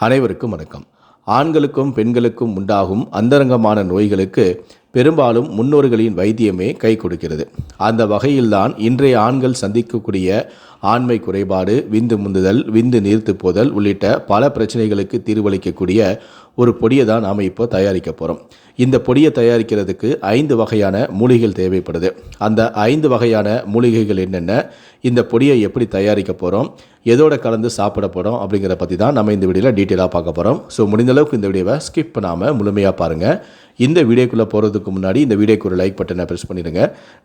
அனைவருக்கும் வணக்கம். ஆண்களுக்கும் பெண்களுக்கும் உண்டாகும் அந்தரங்கமான நோய்களுக்கு பெரும்பாலும் முன்னோர்களின் வைத்தியமே கை கொடுக்கிறது. அந்த வகையில்தான் இன்றைய ஆண்கள் சந்திக்கக்கூடிய ஆண்மை குறைபாடு விந்து முந்துதல் விந்து நீர்த்து போதல் உள்ளிட்ட பல பிரச்சனைகளுக்கு தீர்வளிக்கக்கூடிய ஒரு பொடியை தான் நாம் இப்போ தயாரிக்க போகிறோம் இந்த பொடியை தயாரிக்கிறதுக்கு ஐந்து வகையான மூலிகைகள் தேவைப்படுது. அந்த ஐந்து வகையான மூலிகைகள் என்னென்ன இந்த பொடியை எப்படி தயாரிக்க போகிறோம் எதோட கலந்து சாப்பிட போகிறோம் அப்படிங்கிற பற்றி தான் நம்ம இந்த வீடியோவில் டீட்டெயிலாக பார்க்க போகிறோம் ஸோ முடிந்த அளவுக்கு இந்த வீடியோவை ஸ்கிப் பண்ணாமல் முழுமையாக பாருங்கள் இந்த வீடியோக்குள்ளே போகிறதுக்கு முன்னாடி இந்த வீடியோக்கு ஒரு லைக் பட்டனை ப்ரெஸ் பண்ணிடுங்க.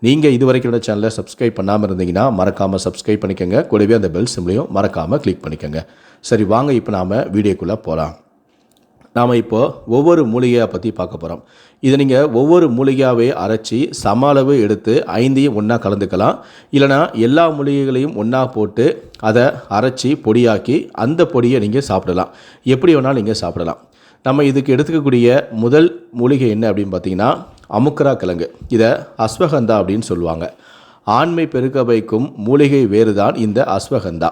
நீங்கள் இது வரைக்கும் உள்ள சேனலை சப்ஸ்கிரைப் பண்ணாமல் இருந்தீங்கன்னா மறக்காமல் சப்ஸ்கிரைப் பண்ணிக்கோங்க. கூடவே அந்த பெல் சிம்லையும் மறக்காமல் கிளிக் பண்ணிக்கோங்க. சரி வாங்க இப்போ நாம் வீடியோக்குள்ளே போகலாம் நாம் இப்போ ஒவ்வொரு மூலிகையை பற்றி பார்க்க போகிறோம் இதை நீங்கள் ஒவ்வொரு மூலிகையாகவே அரைச்சி சம அளவு எடுத்து ஐந்தையும் ஒன்றா கலந்துக்கலாம். இல்லைனா எல்லா மூலிகைகளையும் ஒன்றா போட்டு அதை அரைச்சி பொடியாக்கி அந்த பொடியை நீங்கள் சாப்பிடலாம். எப்படி வேணாலும் நீங்கள் சாப்பிடலாம். நம்ம இதுக்கு எடுத்துக்கக்கூடிய முதல் மூலிகை என்ன அப்படின்னு பார்த்தீங்கன்னா அமுக்கரா கிழங்கு. இதை அஸ்வகந்தா அப்படின்னு சொல்லுவாங்க. ஆண்மை பெருக்க வைக்கும் மூலிகை வேறு தான் இந்த அஸ்வகந்தா.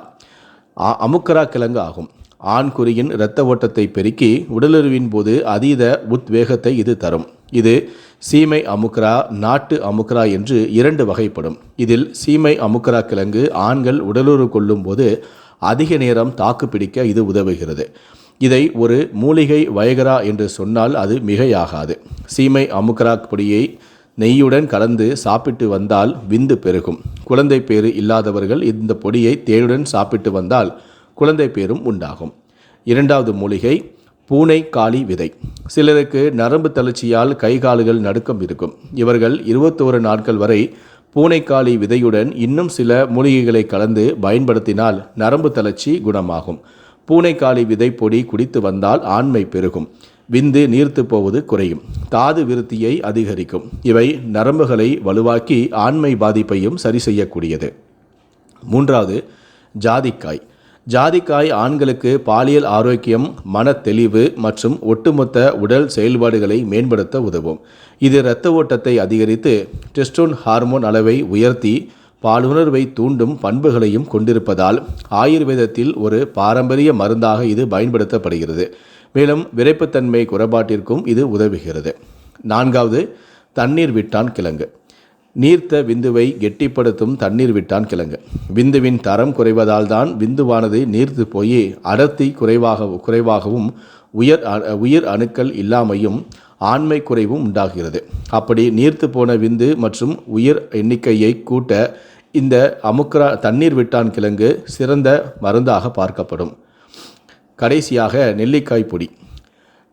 அமுக்கரா கிழங்கு ஆகும். ஆண் குறியின் இரத்த ஓட்டத்தை பெருக்கி உடலுறவின் போது அதீத உத்வேகத்தை இது தரும். இது சீமை அமுக்ரா நாட்டு அமுக்ரா என்று இரண்டு வகைப்படும். இதில் சீமை அமுக்கரா கிழங்கு ஆண்கள் உடலுறவு கொள்ளும் போது அதிக நேரம் தாக்கு பிடிக்க இது உதவுகிறது. இதை ஒரு மூலிகை வயகரா என்று சொன்னால் அது மிகையாகாது. சீமை அமுக்கரா பொடியை நெய்யுடன் கலந்து சாப்பிட்டு வந்தால் விந்து பெருகும். குழந்தை பேறு இல்லாதவர்கள் இந்த பொடியை தேனுடன் சாப்பிட்டு வந்தால் குழந்தை பேரும் உண்டாகும். இரண்டாவது மூலிகை பூனை காளி விதை. சிலருக்கு நரம்பு தளர்ச்சியால் கை கால்கள் நடுக்கம் இருக்கும். இவர்கள் இருபத்தோரு நாட்கள் வரை பூனைக்காளி விதையுடன் இன்னும் சில மூலிகைகளை கலந்து பயன்படுத்தினால் நரம்பு தளர்ச்சி குணமாகும். பூனைக்காளி விதை பொடி குடித்து வந்தால் ஆண்மை பெருகும். விந்து நீர்த்து போவது குறையும். தாது விருத்தியை அதிகரிக்கும். இவை நரம்புகளை வலுவாக்கி ஆண்மை பாதிப்பையும் சரி செய்யக்கூடியது. மூன்றாவது ஜாதிக்காய். ஜாதிக்காய் ஆண்களுக்கு பாலியல் ஆரோக்கியம் மன தெளிவு மற்றும் ஒட்டுமொத்த உடல் செயல்பாடுகளை மேம்படுத்த உதவும். இது இரத்த ஓட்டத்தை அதிகரித்து டெஸ்டோன் ஹார்மோன் அளவை உயர்த்தி பாலுணர்வை தூண்டும் பண்புகளையும் கொண்டிருப்பதால் ஆயுர்வேதத்தில் ஒரு பாரம்பரிய மருந்தாக இது பயன்படுத்தப்படுகிறது. மேலும் விரைப்புத்தன்மை குறைபாட்டிற்கும் இது உதவுகிறது. நான்காவது தண்ணீர் விட்டான் கிழங்கு. நீர்த்த விந்துவை கெட்டிப்படுத்தும் தண்ணீர் விட்டான் கிழங்கு. விந்துவின் தரம் குறைவதால் தான் விந்துவானது நீர்த்து போய் அடர்த்தி குறைவாக குறைவாகவும் உயர் அ- உயிர் அணுக்கள் இல்லாமையும் ஆண்மை குறைவும் உண்டாகிறது. அப்படி நீர்த்து போன விந்து மற்றும் உயிர் எண்ணிக்கையை கூட்ட இந்த அமுக்ரா தண்ணீர் விட்டான் கிழங்கு சிறந்த மருந்தாக பார்க்கப்படும். கடைசியாக நெல்லிக்காய் பொடி.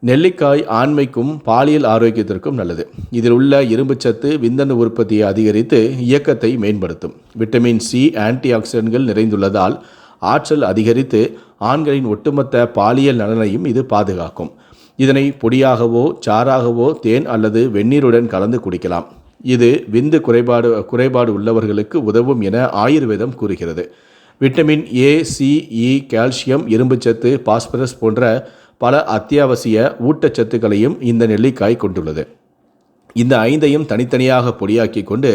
நெல்லிக்காய் ஆண்மைக்கும் பாலியல் ஆரோக்கியத்திற்கும் நல்லது. இதில் உள்ள இரும்புச்சத்து விந்தணு உற்பத்தியை அதிகரித்து இயக்கத்தை மேம்படுத்தும். விட்டமின் சி ஆன்டி ஆக்சிடென்ட்கள் நிறைந்துள்ளதால் ஆற்றல் அதிகரித்து ஆண்களின் ஒட்டுமொத்த பாலியல் நலனையும் இது பாதுகாக்கும். இதனை பொடியாகவோ சாராகவோ தேன் அல்லது வெந்நீருடன் கலந்து குடிக்கலாம். இது விந்து குறைபாடு குறைபாடு உள்ளவர்களுக்கு உதவும் என ஆயுர்வேதம் கூறுகிறது. Vitamin A C E calcium இரும்புச்சத்து பாஸ்பரஸ் போன்ற பல அத்தியாவசிய ஊட்டச்சத்துக்களையும் இந்த நெல்லிக்காய் கொண்டுள்ளது. இந்த ஐந்தையும் தனித்தனியாக பொடியாக்கி கொண்டு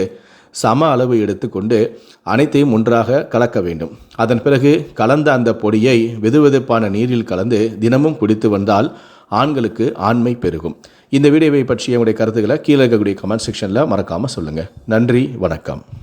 சம அளவு எடுத்துக்கொண்டு அனைத்தையும் ஒன்றாக கலக்க வேண்டும். அதன் பிறகு கலந்த அந்த பொடியை வெதுவெதுப்பான நீரில் கலந்து தினமும் குடித்து வந்தால் ஆண்களுக்கு ஆண்மை பெருகும். இந்த வீடியோவை பற்றிய உங்களுடைய கருத்துக்களை கீழே இருக்கக்கூடிய கமெண்ட் செக்ஷனில் மறக்காமல் சொல்லுங்கள் நன்றி வணக்கம்.